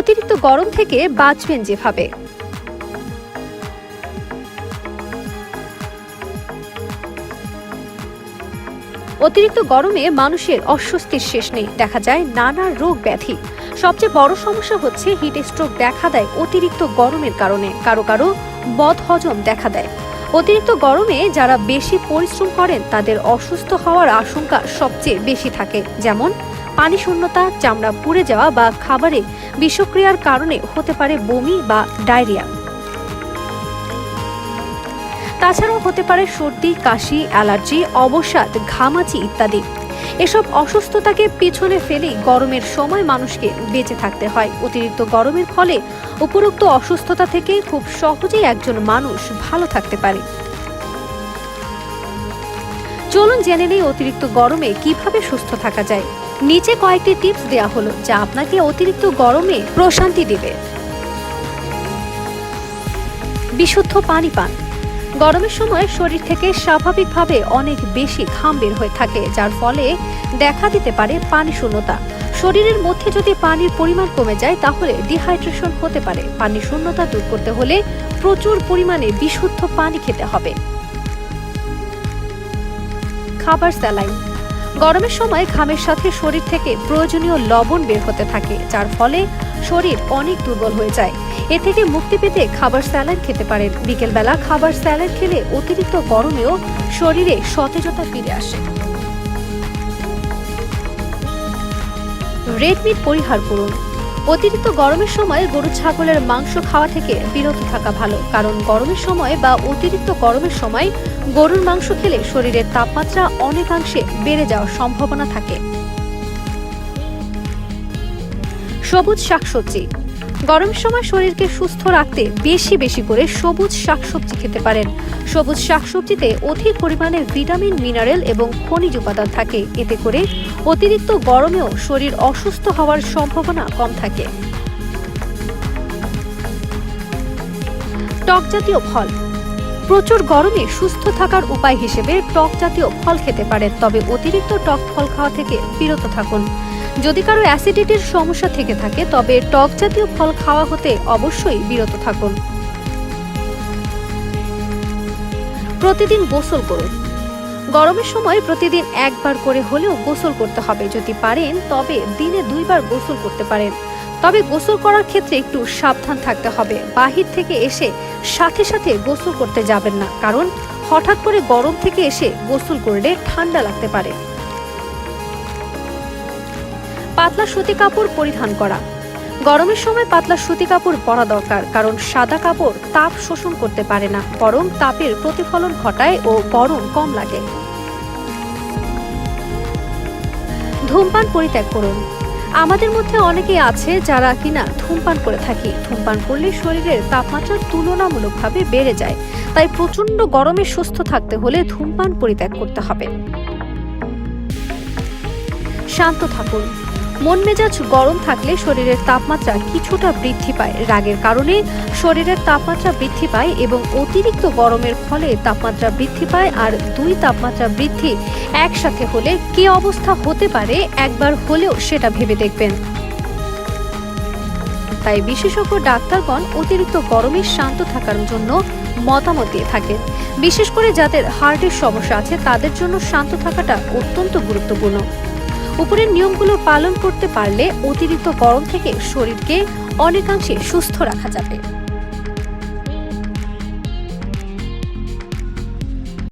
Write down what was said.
অতিরিক্ত গরম থেকে বাঁচবেন যেভাবে। অতিরিক্ত গরমে মানুষের অস্বস্তির শেষ নেই, দেখা যায় নানা রোগ ব্যাধি। সবচেয়ে বড় সমস্যা হচ্ছে হিট স্ট্রোক দেখা দেয় অতিরিক্ত গরমের কারণে, কারও কারও বদহজম দেখা দেয়। অতিরিক্ত গরমে যারা বেশি পরিশ্রম করেন, তাদের অসুস্থ হওয়ার আশঙ্কা সবচেয়ে বেশি থাকে, যেমন পানি শূন্যতা, চামড়া পুড়ে যাওয়া বা খাবারে বিষক্রিয়ার কারণে হতে পারে বমি বা ডায়রিয়া। তাছাড়াও হতে পারে সর্দি, কাশি, অ্যালার্জি, অবসাদ, ঘামাচি ইত্যাদি। এসব অসুস্থতাকে পিছনে ফেলেই গরমের সময় মানুষকে বেঁচে থাকতে হয়। অতিরিক্ত গরমের ফলে উপরোক্ত অসুস্থতা থেকে খুব সহজেই একজন মানুষ ভালো থাকতে পারে। চলুন জেনে নেই অতিরিক্ত গরমে কীভাবে সুস্থ থাকা যায়। নিচে কয়েকটি টিপস দেওয়া হলো যা আপনাকে অতিরিক্ত গরমে প্রশান্তি দেবে। বিশুদ্ধ পানি পান। গরমের সময় শরীর থেকে স্বাভাবিকভাবে অনেক বেশি ঘাম বের হয়ে থাকে, যার ফলে দেখা দিতে পারে পানি শূন্যতা। শরীরের মধ্যে যদি পানির পরিমাণ কমে যায়, তাহলে ডিহাইড্রেশন হতে পারে। পানি শূন্যতা দূর করতে হলে প্রচুর পরিমাণে বিশুদ্ধ পানি খেতে হবে। খাবার স্যালাইন। গরমের সময় ঘামের সাথে শরীর থেকে প্রয়োজনীয় লবণ বের হতে থাকে, যার ফলে শরীর অনেক দুর্বল হয়ে যায়। এ থেকে মুক্তি পেতে খাবার স্যালাড খেতে পারেন। বিকেলবেলা খাবার স্যালাড খেলে অতিরিক্ত গরমেও শরীরে সতেজতা ফিরে আসে। রেড মিট পরিহার করুন। অতিরিক্ত গরমের সময় গরু ছাগলের মাংস খাওয়া থেকে বিরত থাকা ভালো, কারণ গরমের সময় বা অতিরিক্ত গরমের সময় গরুর মাংস খেলে শরীরের তাপমাত্রা অনেকাংশে বেড়ে যাওয়ার সম্ভাবনা থাকে। সবুজ শাকসবজি গরমের সময় শরীরকে সুস্থ রাখতে বেশি বেশি করে সবুজ শাকসবজি খেতে পারেন। সবুজ শাকসবজিতে অধিক পরিমাণে ভিটামিন, মিনারেল এবং খনিজ উপাদান থাকে। এতে করে অতিরিক্ত গরমেও শরীর অসুস্থ হওয়ার সম্ভাবনা কম থাকে। টক জাতীয় ফল। প্রচুর গরমে সুস্থ থাকার উপায় হিসেবে টক জাতীয় ফল খেতে পারেন, তবে অতিরিক্ত টক ফল খাওয়া থেকে বিরত থাকুন। যদি কারও অ্যাসিডিটির সমস্যা থেকে থাকে, তবে টক জাতীয় ফল খাওয়া হতে অবশ্যই বিরত থাকুন। প্রতিদিন গোসল করুন। গরমের সময় প্রতিদিন একবার করে হলেও গোসল করতে হবে যদি পারেন, তবে দিনে দুইবার গোসল করতে পারেন। তবে গোসল করার ক্ষেত্রে একটু সাবধান থাকতে হবে। বাহির থেকে এসে সাথে সাথে গোসল করতে যাবেন না, কারণ হঠাৎ করে গরম থেকে এসে গোসল করলে ঠান্ডা লাগতে পারে। পাতলা সুতি কাপড় পরিধান করা। গরমের সময় পাতলা সুতি কাপড় পরা দরকার, কারণ সাদা কাপড় তাপ শোষণ করতে পারে না, বরং তাপের প্রতিফলন ঘটায় ও গরম কম লাগে। ধূমপান পরিত্যাগ করুন। আমাদের মধ্যে অনেকেই আছে যারা কিনা ধূমপান করে থাকি। ধূমপান করলে শরীরের তাপমাত্রা তুলনামূলকভাবে বেড়ে যায়। তাই প্রচণ্ড গরমে সুস্থ থাকতে হলে ধূমপান পরিত্যাগ করতে হবে। শান্ত থাকুন। মন মেজাজ গরম থাকলে শরীরের তাপমাত্রা কিছুটা বৃদ্ধি পায়। রাগের কারণে শরীরের তাপমাত্রা বৃদ্ধি পায় এবং অতিরিক্ত গরমের ফলে তাপমাত্রা বৃদ্ধি পায় আর দুই তাপমাত্রা বৃদ্ধি একসাথে হলে কি অবস্থা হতে পারে একবার হলেও সেটা ভেবে দেখবেন। তাই বিশেষজ্ঞ ডাক্তারগণ অতিরিক্ত গরমে শান্ত থাকার জন্য মতামত দিয়ে থাকেন। বিশেষ করে যাদের হার্টের সমস্যা আছে তাদের জন্য শান্ত থাকাটা অত্যন্ত গুরুত্বপূর্ণ। উপরের নিয়মগুলো পালন করতে পারলে অতিরিক্ত গরম থেকে শরীরকে অনেকাংশে সুস্থ রাখা যাবে।